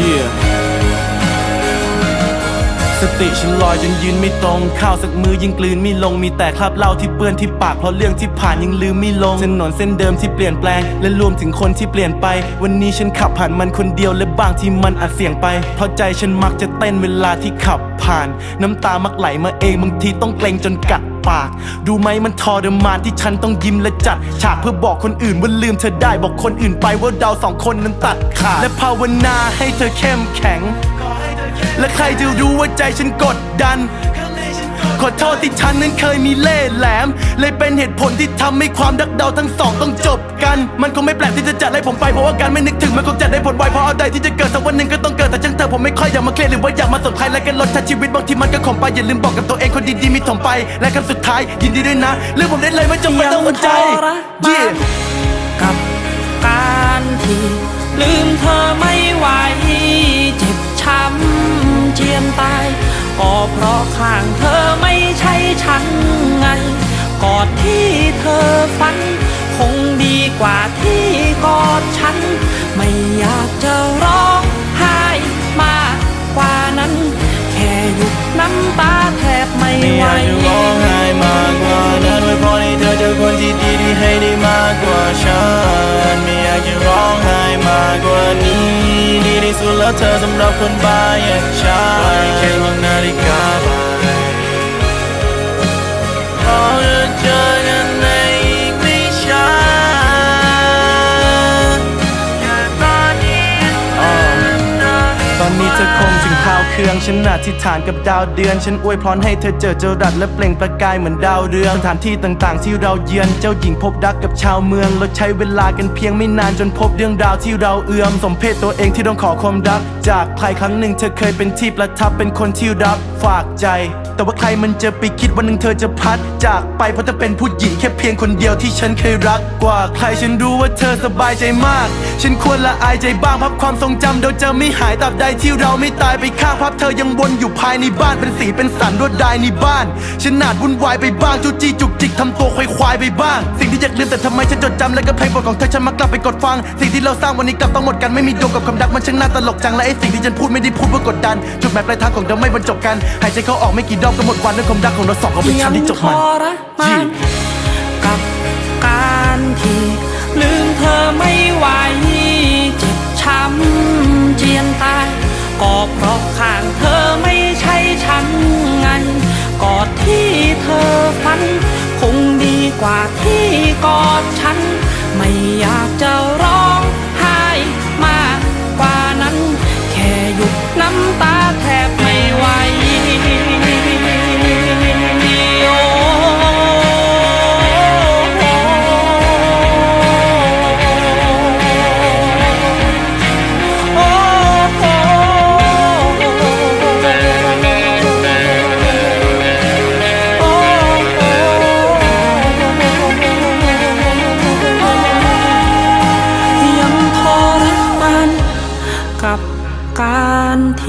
yeah สติฉันลอยจนยืนไม่ตรง ข้าวสักมือยิ่งกลืนไม่ลง มีแต่คราบเหล้าที่เปื้อนที่ปากเพราะเรื่องที่ผ่านยังลืมไม่ลงถนนเส้นเดิมที่เปลี่ยนแปลง และรวมถึงคนที่เปลี่ยนไป วันนี้ฉันขับผ่านมันคนเดียวและบางที่มันอาจเสี่ยงไป เพราะใจฉันมักจะเต้นเวลาที่ขับผ่าน น้ำตามักไหลมาเองบางทีต้องเกรงจนกัด ปาก ดูไหมมันทรมานที่ฉันต้องยิ้มและจัด ฉากเพื่อบอกคนอื่นว่าลืมเธอได้บอกคนอื่นไปว่าเราสองคนนั้นตัดขาดและภาวนาให้เธอเข้มแข็ง และใครจะรู้ว่าใจฉันกดดัน ขอโทษที่ฉันนั้นเคยมีเล่ห์แหลม เลยเป็นเหตุผลที่ทำให้ความรักเราทั้งสองต้องจบกัน มันคงไม่แปลกที่จะจัดให้ผมไปเพราะว่าการไม่นึกถึงมันคงจะได้ผลไวเพราะเอาใดที่จะเกิดสักวันหนึ่งก็ต้องเกิดแต่ช่างเธอผมไม่ค่อยอยากมาเคลียร์หรือว่าอยากมาสนใครและกันลดชัชีวิตบางทีมันก็ขมไปอย่าลืมบอกกับตัวเองคนดีๆมีถมไป และคำสุดท้ายยินดีด้วยนะเรื่องผมได้เลยไม่จำเป็นต้องหัวใจยังทรมาน Yeah กับการที่ลืมเธอไม่ไหวเจ็บช้ำเจียนตายก็เพราะข้างเธอ ฉันไงกอดที่เธอฝัน คงดีกว่าที่กอดฉัน ไม่อยากจะร้องไห้มากกว่านั้น แค่หยุดน้ำตาแทบไม่ไม่ไหอวยากจะร้องไห้มากกว่านั้นไว้เพราะให้เธอเจอคนที่ดีที่ให้ได้มากกว่าฉันไม่อยากจะร้องไห้มากกว่านี้ดีที่สุดแล้วเธอสำหรับคนบ้าอย่างฉันแค่มองนาฬิกา เจอกันในอีกไม่ช้าแค่ตอนนี้อ่าตอนนี้เธอคงถึงข่าวเครื่องฉันอธิษฐานกับดาวเดือน ฉันอวยพรให้เธอเจอเจอรัดและเปล่งประกายเหมือนดาวเรืองสถานที่ต่างๆ ที่เราเยือนเจ้าหญิงพบรักกับชาวเมืองเราใช้เวลากันเพียงไม่นานจนพบเรื่องราวที่เราเอื้อม สมเพศตัวเองที่ต้องขอความรัก จากใครครั้งหนึ่งเธอเคยเป็นที่ประทับเป็นคนที่รับฝากใจ แต่ว่าใครมันจะไปคิดวันหนึ่งเธอจะพัด จากไปเพราะเธอเป็นผู้หญิงแค่เพียงคนเดียวที่ฉันเคยรักกว่าใครฉันรู้ว่าเธอสบายใจมาก ฉันควรละอายใจบ้างภาพความทรงจำเราจะไม่หายตราบใดที่เราไม่ตายไปข้างภาพเธอยังวนอยู่ภายในบ้านเป็นสีเป็นสันรวดลายในบ้าน ฉันนาดวุ่นวายไปบ้างจูจี้จุกจิกทำตัวควายควายไปบ้าง สิ่งที่อยากลืมแต่ทำไมฉันจดจำและก็เพลงบทของเธอฉันมากลับไปกดฟัง สิ่งที่เราสร้างวันนี้กลับต้องหมดกันไม่มีดวงกับความรักมันช่างน่าตลกจังและไอ้สิ่งที่ฉันพูดไม่ได้พูดเพื่อกดดันจุดหมายปลายทางของเราไม่บรรจบกันหายใจเข้าออกไม่กี่รอบก็หมดวันด้วยความรักของเราสองเขาเป็นฉันที่จบมันยังทรมานกับการที่ลืมเธอไม่ไหวเจ็บช้ำเจียนตายก็เพราะข้างเธอไม่ใช่ฉันไงกอดที่เธอฝัน คงดีกว่าที่กอดฉัน ไม่อยากจะ